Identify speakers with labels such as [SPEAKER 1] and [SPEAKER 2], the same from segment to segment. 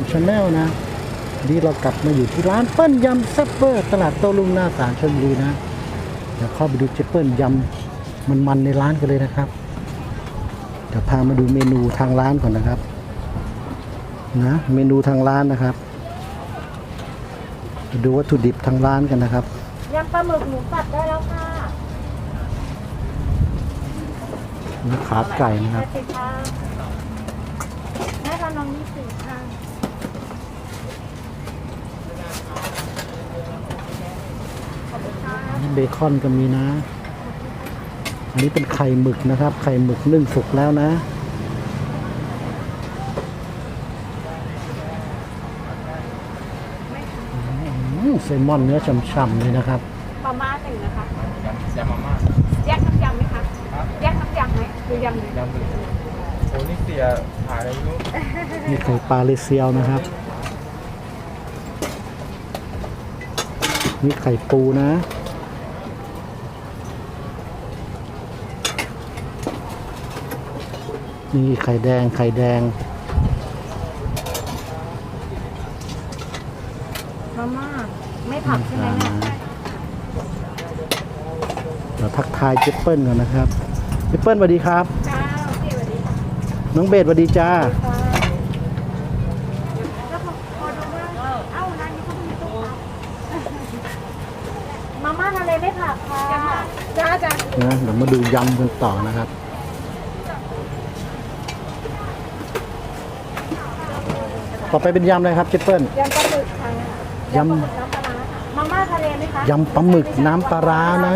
[SPEAKER 1] มชาแนลนะนี่เรากลับมาอยู่ที่ร้านเปิ้ลยำแซ่บเวอร์ตลาดโต้รุ่งหน้าศาลชลบุรีนะเดี๋ยวเข้าไปดูเจ๊เปิ้ลยำมันๆในร้านกันเลยนะครับ เดี๋ยวพามาดูเมนูทางร้านก่อนนะครับนะเมนูทางร้านนะครับมาดูวัตถุดิบทางร้านกันนะครับ
[SPEAKER 2] ยำปลาหมึกหมูสับได้แล้วค่ะ
[SPEAKER 1] นี่ขาไก่นะครับ
[SPEAKER 2] แม่ติดค่ะแม่ทำน้องยี่สิบค่ะขอบคุณค่ะ
[SPEAKER 1] นี่ เบคอนก็มีนะ อันนี้เป็นไข่หมึกนะครับ ไข่หมึกนึ่งสุกแล้วนะอืมเซลมอนเนื้อฉ่ำๆเลยนะครับ
[SPEAKER 2] มาม่าหนึ่งนะคะ
[SPEAKER 3] ยำมาม่า
[SPEAKER 2] แยกน้ำยำไหมคะแยกน้ำยำไหมหรือยำเลย
[SPEAKER 3] ยำเลยโอ้นี่เสียหายอะไรไม่รู้
[SPEAKER 1] นี่ไข่ปลาเลเซียวนะครับ นี่ไข่ปูนะ นี่ไข่แดงไข่แดง
[SPEAKER 2] มาม่าไม่ผักใช่ไหมเนี่ย
[SPEAKER 1] เดี๋ยวทักทายเจเปิลก่อนนะครับเจเปิลสวัสดีครับ
[SPEAKER 2] จ้าโอเคสวัสดีค่ะ
[SPEAKER 1] น้องเบสสวัสดีจ้า
[SPEAKER 2] แล้วพอพอดูว่าเอ้าร้านนี้เขามีตู้มาม่าทะเลไม่ผักค่ะจ้าจ้า
[SPEAKER 1] นะเดี๋ยวมาดูยำกันต่อนะครับต่อไปเป็นยำอะไรครับเจเปิล
[SPEAKER 2] ยำปลาหมึกค่ะ
[SPEAKER 1] ยำ
[SPEAKER 2] ปลาหมึกน้ำปลาร้าค่ะมาม่าทะเลไหมคะ
[SPEAKER 1] ยำปลาหมึกน้ำปลาร้านะ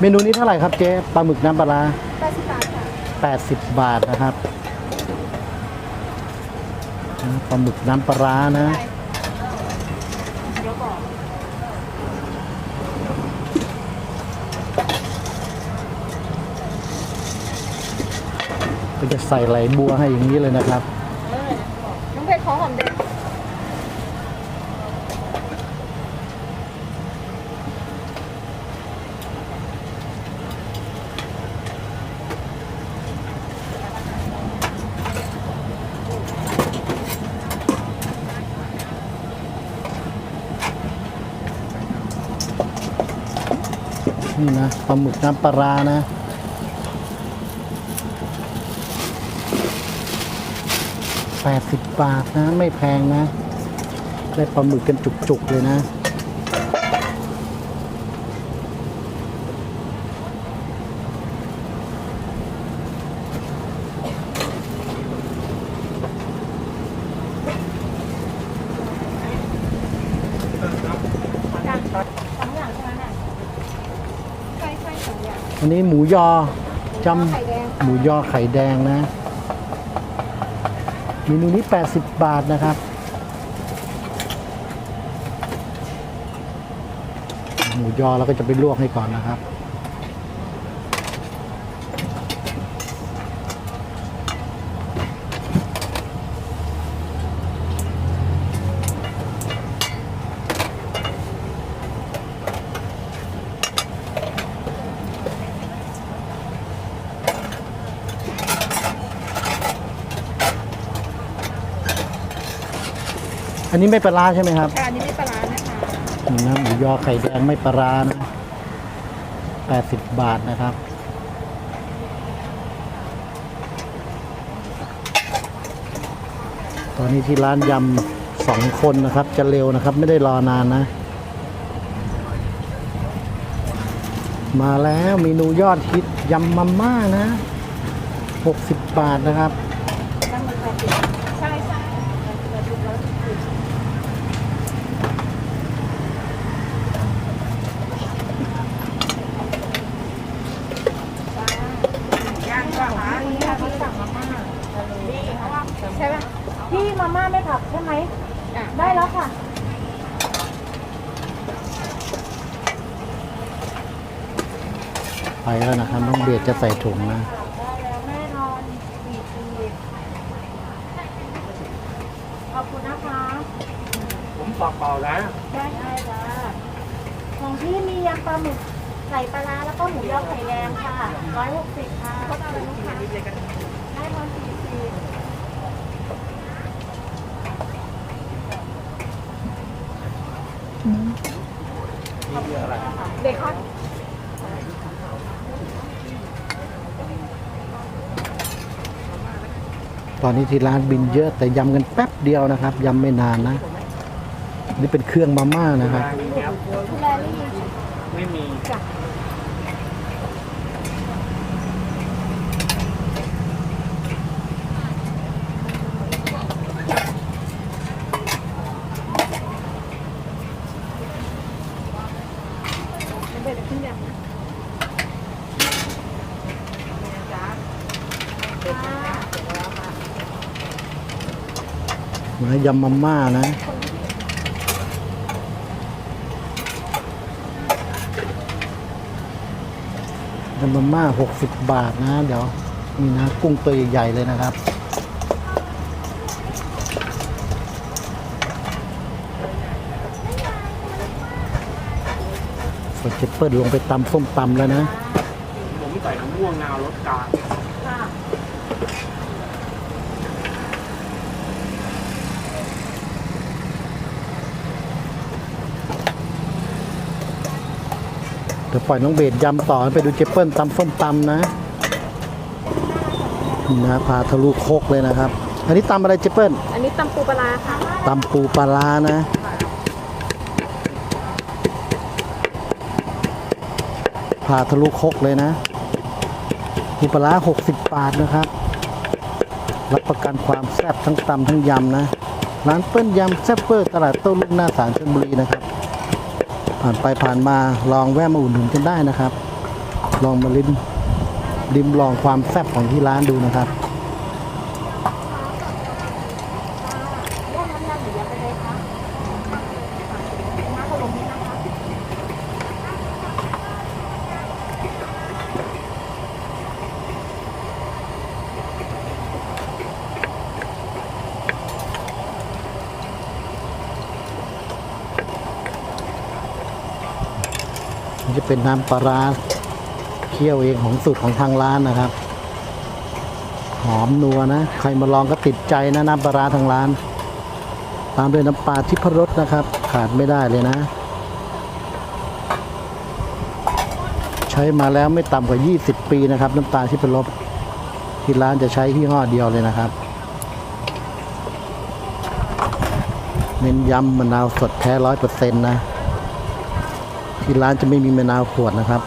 [SPEAKER 1] เมนูนี้เท่าไหร่ครับเจ๊ปลาหมึกน้ำปลาร้า
[SPEAKER 2] แปดสิบบาทค่ะ
[SPEAKER 1] 80 บาทนะครับนะปลาหมึกน้ำปลาร้านะ
[SPEAKER 2] เดี๋ยวบอก
[SPEAKER 1] ก็ จะใส่ไหลบัวให้อย่างนี้เลยนะครับ
[SPEAKER 2] เออน้องเพชรขอหอมเด็ด
[SPEAKER 1] นี่นะปลาหมึกน้ำปลาร้านะ แปดสิบบาทนะ ไม่แพงนะ ได้ปลาหมึกกันจุกๆเลยนะ
[SPEAKER 2] จ้ะสองอย่างใช่ไหมเนี่ยใช่ใช่สองอย่าง
[SPEAKER 1] อันนี้หมูยอจ
[SPEAKER 2] ไข่แดงำ
[SPEAKER 1] หมูยอไข่แดงนะ เมนูนี้ 80 บาทนะครับ หมูยอเราก็จะไปลวกให้ก่อนนะครับ นนี้ไม่ปลาร้าใช่ไหมครับ
[SPEAKER 2] ค่ะอันนี้ไม่ปลาร้านะคะ
[SPEAKER 1] นี่นะหมูยอไข่แดงไม่ปลาร้านะแปดสิบบาทนะครับ ตอนนี้ที่ร้านยำสองคนนะครับ จะเร็วนะครับ ไม่ได้รอนานนะ มาแล้วเมนูยอดฮิตยำมาม่านะหกสิบบาทนะครับ
[SPEAKER 2] แล้วนะค
[SPEAKER 1] รับน้องเบียดจะใส่ถุงนะ
[SPEAKER 2] ขอบคุณนะคะ
[SPEAKER 3] ผมปอกเปล่านะ
[SPEAKER 2] ของพี่มียำปลาหมึกใส่ปลาร้าแล้วก็หมูยอไข่แดงค่ะร้อยหกสิบค่ะไปลูคด้ร้อยสี่สิบเบคอ
[SPEAKER 1] น อนนี้ที่ร้านบินเยอะแต่ยำกันแป๊บเดียวนะครับยำไม่นานนะ นี่เป็นเครื่องมาม่านะครับ
[SPEAKER 3] ไม่มี
[SPEAKER 2] จ้ะเด็กขึ้นยำนะจ้าจ้า
[SPEAKER 1] มา ยำมาม่านะยำมาม่าหกสิบบาทนะ เดี๋ยวนี่นะ กุ้งตัวใหญ่ๆเลยนะครับส่วนเจเปิดลงไปตำส้มตำแล้วนะ
[SPEAKER 3] ผมใส่น้ำม่วงงารสกลาง
[SPEAKER 1] เดี๋ยวปล่อยน้องเบสยำต่อไปดูเจเปิลตำส้มตำนะนี่นะพาทะลุโคกเลยนะครับ อันนี้ตำอะไรเจเปิล
[SPEAKER 2] อันนี้ตำปูปลาร้าค่ะ
[SPEAKER 1] ตำปูปลาร้านะพาทะลุโคกเลยนะปูปลาร้า60 บาทนะครับ รับประกันความแซ่บทั้งตำทั้งยำนะ ร้านเปิ้ลยำแซ่บเปอร์ตลาดโต้รุ่งหน้าศาลชลบุรีนะครับ ผ่านไปผ่านมาลองแวะมาอุดหนุนกันได้นะครับ ลองมาลิ้มลิ้มลองความแซ่บของที่ร้านดูนะครับ
[SPEAKER 2] ย่าน้ำยำหรือยำไปเลยคะน้ำขนมนี้นะคะ
[SPEAKER 1] นี่จะเป็นน้ำปลาร้าเคี่ยวเองของสูตรของทางร้านนะครับ หอมนัวนะ ใครมาลองก็ติดใจนะน้ำปลาร้าทางร้าน ตามด้วยน้ำปลาทิพรสนะครับ ขาดไม่ได้เลยนะ ใช้มาแล้วไม่ต่ำกว่า 20 ปีนะครับ น้ำตาลทิพรสที่ร้านจะใช้ที่ห้อเดียวเลยนะครับเน้นย้ำมะนาวสดแท้ร้อยเปอร์เซ็นต์นะ ที่ร้านจะไม่มีมะนาวขวดนะครับ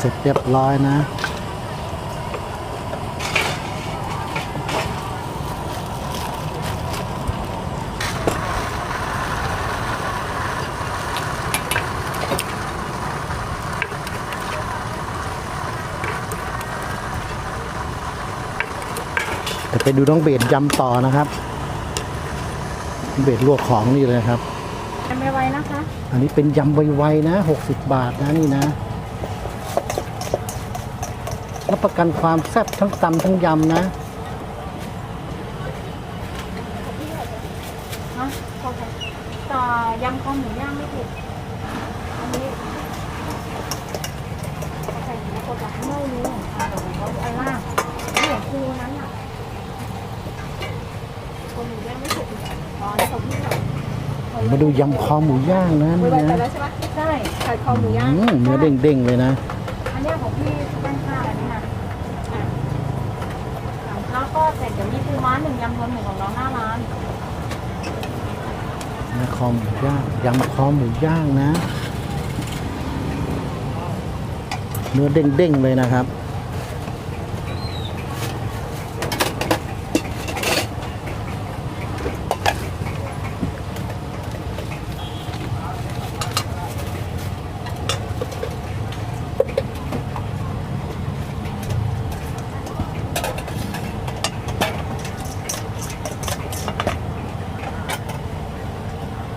[SPEAKER 1] เสร็จเรียบร้อยนะ ไปดูน้องเบสยำต่อนะครับน้องเบสลวกของนี่เลยครับ
[SPEAKER 2] ยำไปไวนะคะ
[SPEAKER 1] อันนี้เป็นยำไวๆนะ60 บาทนะนี่นะรับประกันความแซ่บทั้งตำทั้งยำนะ
[SPEAKER 2] ฮะโอเคแต่ยำคอหมูย่างไม่ถูกอันนี้ใส่หมูกรอบไม่รู้อะเดี๋ยวเขาอันล่างนี่ของครูนั้นอะคอหมูย่างไม่ถูกอ๋อนี่ของพี่เหรอ
[SPEAKER 1] มาดูยำคอหมูย่างนะ
[SPEAKER 2] ไม่
[SPEAKER 1] นี่
[SPEAKER 2] ไวไป
[SPEAKER 1] นะ
[SPEAKER 2] แล้วใช่ไหมใช่ไข่คอหมูย่าง
[SPEAKER 1] อืมเนื้อเด้งๆเลยนะ
[SPEAKER 2] อันเนี้ยของพี่ด้านข้างอันนี้นะอะแล้วก็เสร็จเดี๋ยวมีปูม้าหนึ่งยำรวมหนึ่งของน้องหน้าร้าน
[SPEAKER 1] นะคอหมูย่างยำคอหมูย่างนะ เนื้อเด้งๆเลยนะครับ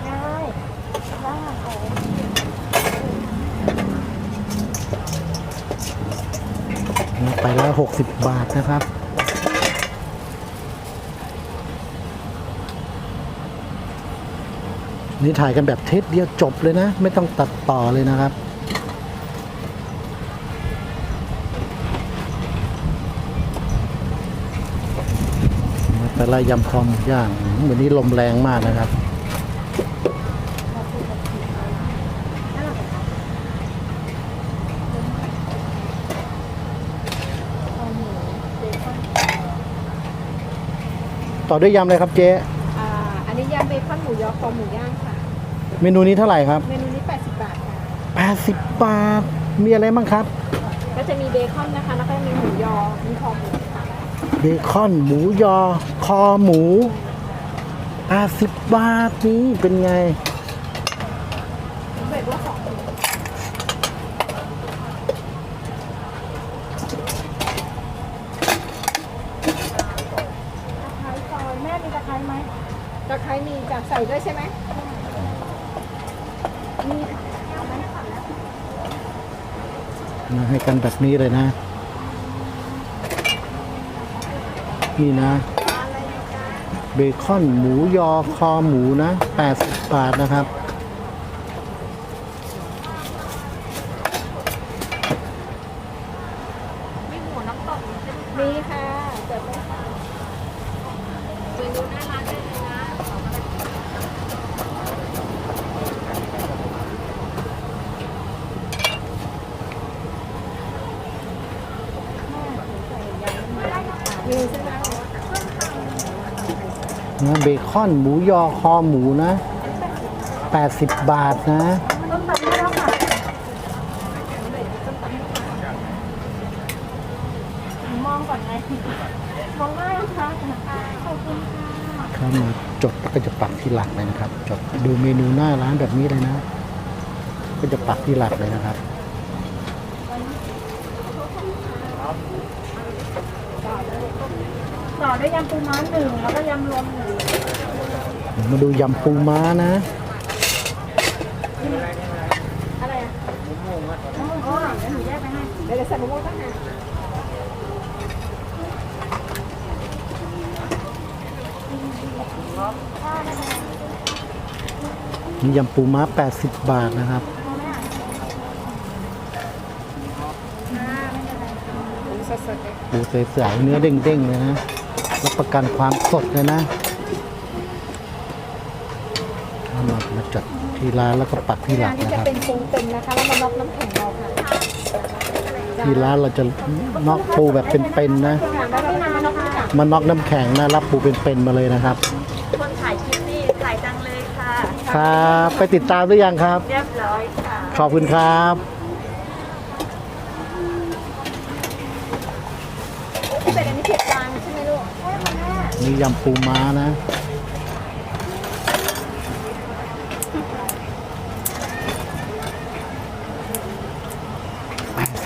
[SPEAKER 2] ได้ได้โอ้
[SPEAKER 1] นี่ไปแล้ว 60 บาทนะครับ นี่ถ่ายกันแบบเทสเดียวจบเลยนะ ไม่ต้องตัดต่อเลยนะครับแต่ละยำคอมย่าง วันนี้ลมแรงมากนะครับ ต่อด้วยยำเลยครับเจ๊
[SPEAKER 2] อ่าอันนี้ยำเบคอนหมูยอคอหมูย่างค่ะ
[SPEAKER 1] เมนูนี้เท่าไหร่ครับ
[SPEAKER 2] เมนูนี้ 80 บาทค่ะ
[SPEAKER 1] 80บาทมีอะไรบ้างครับ
[SPEAKER 2] ก็จะมีเบคอนนะคะ แล้วก็มีหมูยอ มีคอหมูค่ะ
[SPEAKER 1] เบคอนหมูยอ คอหมู80บาทนี้เป็นไง
[SPEAKER 2] เบ็ดว่าสองถุงตะไคร้ซอยแม่มีตะไคร้ไหมตะไคร้มีจะใส่ด้วยใช่ไหมมีเอาไหม
[SPEAKER 1] มาให้ กันแบบนี้เลยนะ นี่นะ เบคอนหมูยอคอหมูนะ 80 บาทนะครับ
[SPEAKER 2] มีค่ะเจอไหมคะมีใช่ไหม
[SPEAKER 1] นะเบคอนหมูยอคอหมูนะ 80 บาทนะ
[SPEAKER 2] ต้นตำไม่แล้วค่ะมองก่อนไงมองง่ายค่ะขอบคุณค่ะ
[SPEAKER 1] เข้ามาจดแล้วก็จะปักที่หลักเลยนะครับ จดดูเมนูหน้าร้านแบบนี้เลยนะ ก็จะปักที่หลักเลยนะครับ
[SPEAKER 2] ต่อด้วยยำปูม้าหนึ่งแล้วก็ยำรวมหนึ่ง
[SPEAKER 1] มาดูยำปูม้านะ
[SPEAKER 2] อะไรอะมะม่วงอะมะม่วงอ๋อเดี๋ยวหนูแยกไปให้เดี๋ยวเดี๋ยวใส่มะม่วงตั้งหาก
[SPEAKER 1] นี่ยำปูม้า 80 บาทนะครับ
[SPEAKER 2] สดๆเลย
[SPEAKER 1] ปูใสๆเนื้อเด้งๆเลยนะ รับประกันความสดเลยนะเอามามาจัดที่ร้านแล้วก็ปักที่หลั
[SPEAKER 2] งากนนี้
[SPEAKER 1] นะ
[SPEAKER 4] ค
[SPEAKER 2] จะ
[SPEAKER 1] รับ
[SPEAKER 2] เป็นปรุงเต็มนะคะแล้วมาน็อกน้ำแข็งเราค่ะ
[SPEAKER 1] ที่ร้านเราจะน็อกปูแบบเป็นๆนะ
[SPEAKER 2] งานได้ไม่นานน็อกน้ำแข็ง
[SPEAKER 1] มาน็อกน้ำแข็งนะรับปูเป็นๆมาเลยนะครับ
[SPEAKER 5] คนถ่ายคลิปนี่ถ่ายจังเลยค่ะ
[SPEAKER 1] ครับ ไปติดตามหรือยังครับ
[SPEAKER 5] เรียบร้อยค่ะ
[SPEAKER 1] ขอบคุณครับ
[SPEAKER 2] ที่เป็นอันนี้เผ็ดกลางใช่ไหมลูกใช่ค่ะแม่
[SPEAKER 1] นี่ยำปูม้านะ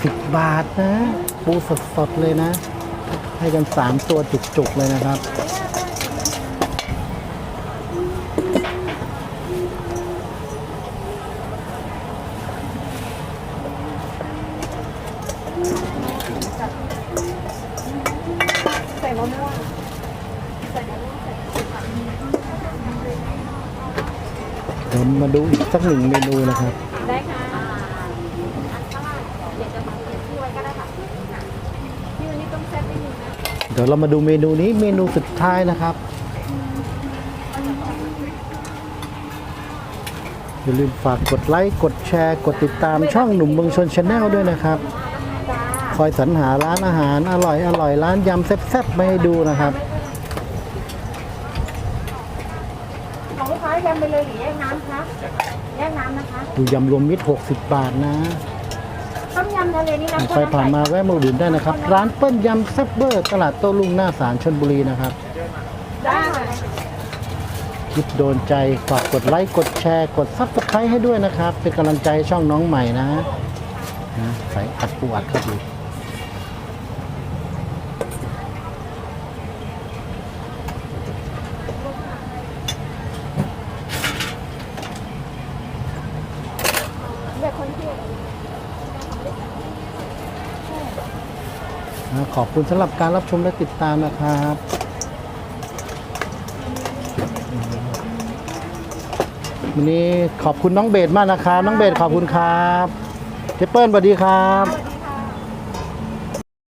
[SPEAKER 1] สิบบาทนะ ปูสดๆเลยนะ ให้กันสามตัวจุกๆเลยนะครับ
[SPEAKER 2] ใส่ มะม่วงใส่มะม่วงใส่
[SPEAKER 1] เดี๋ยวมาดูอีกสักหนึ่งเมนูนะครับ
[SPEAKER 2] ได้ค่ะเดี๋ยวเรา
[SPEAKER 1] มาดูเมนูนี้เมนูสุดท้ายนะครับอย่าลืมฝากกดไลค์ กดแชร์ กดติดตามช่องหนุ่มเมืองชนชาแนลด้วยนะครับ คอยสรรหาร้านอาหารอร่อยอร่อยร้านยำแซ่บๆมาให้ดูนะครับ
[SPEAKER 2] ของลูกค้ายำไปเลยหรือแยกน้ำคะแยกน้ำนะคะ
[SPEAKER 1] ดูยำรวมมิตร 60 บาทนะ
[SPEAKER 2] ต้มยำทะเลนี่นะ
[SPEAKER 1] ใครผ่านมาแวะมาอุดหนุนได้นะครับ ร้านเปิ้ลยำแซ่บเบอร์ตลาดโต้รุ่งหน้าศาลชนบุรีนะครับ
[SPEAKER 2] ได้ค่ะ
[SPEAKER 1] คลิปโดนใจฝากกดไลค์กดแชร์กดซับสไครต์ให้ด้วยนะครับ เป็นกำลังใจให้ช่องน้องใหม่นะนะใส่อัดปูอัดเข้าไป
[SPEAKER 2] แบบคนที่
[SPEAKER 1] อ่า ขอบคุณสำหรับการรับชมและติดตามนะครับวันนี้ขอบคุณน้องเบสมากนะครับ น้องเบสขอบคุณครับเจเปิลสวัสดีครับ